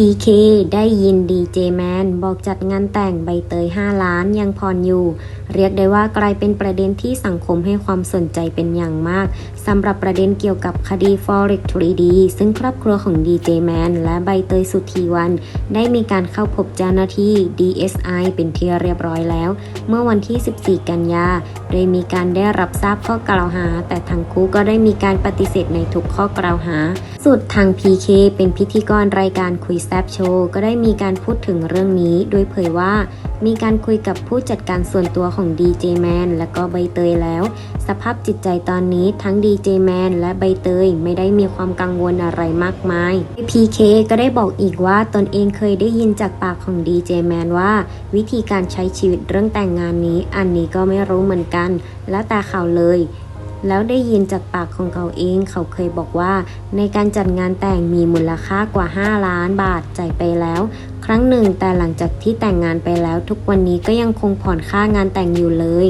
PK ได้ยินดีเจแมนบอกจัดงานแต่งใบเตย 5 ล้านยังพรอยู่ เรียกได้ว่ากลายเป็นประเด็นที่สังคมให้ความสนใจเป็นอย่างมากสำหรับประเด็นเกี่ยวกับคดี Forex 3D ซึ่งครอบครัวของดีเจแมนและใบเตยสุธีวัน ได้มีการเข้าพบเจ้าหน้าที่ DSI เป็นที่เรียบร้อยแล้ว เมื่อวันที่ 14 กันยา โดยมีการได้รับทราบข้อกล่าวหา แต่ทั้งคู่ก็ได้มีการปฏิเสธในทุกข้อกล่าวหา สุดทาง PK เป็นพิธีกรรายการคุยแซบโชว์ก็ได้มีการพูดถึงเรื่องนี้ โดยเผยว่า มีการคุยกับผู้จัดการส่วนตัวของ DJ Man และก็ใบเตยแล้ว สภาพจิตใจตอนนี้ทั้ง DJ Man และใบเตยไม่ได้มีความกังวลอะไรมากมาย PK ก็ได้บอกอีกว่าตนเองเคยได้ยินจากปากของ DJ Man ว่า วิธีการใช้ชีวิตเรื่องแต่งงานนี้ อันนี้ก็ไม่รู้เหมือนกัน แล้วแต่ข่าวเลย แล้วได้ยินจากปากของเขาเองเขาเคยบอกว่า ในการจัดงานแต่งมีมูลค่ากว่า 5 ล้านบาทจ่ายไปแล้ว ครั้งหนึ่งแต่หลังจากที่แต่งงานไปแล้ว ทุกวันนี้ก็ยังคงผ่อนค่างานแต่งอยู่เลย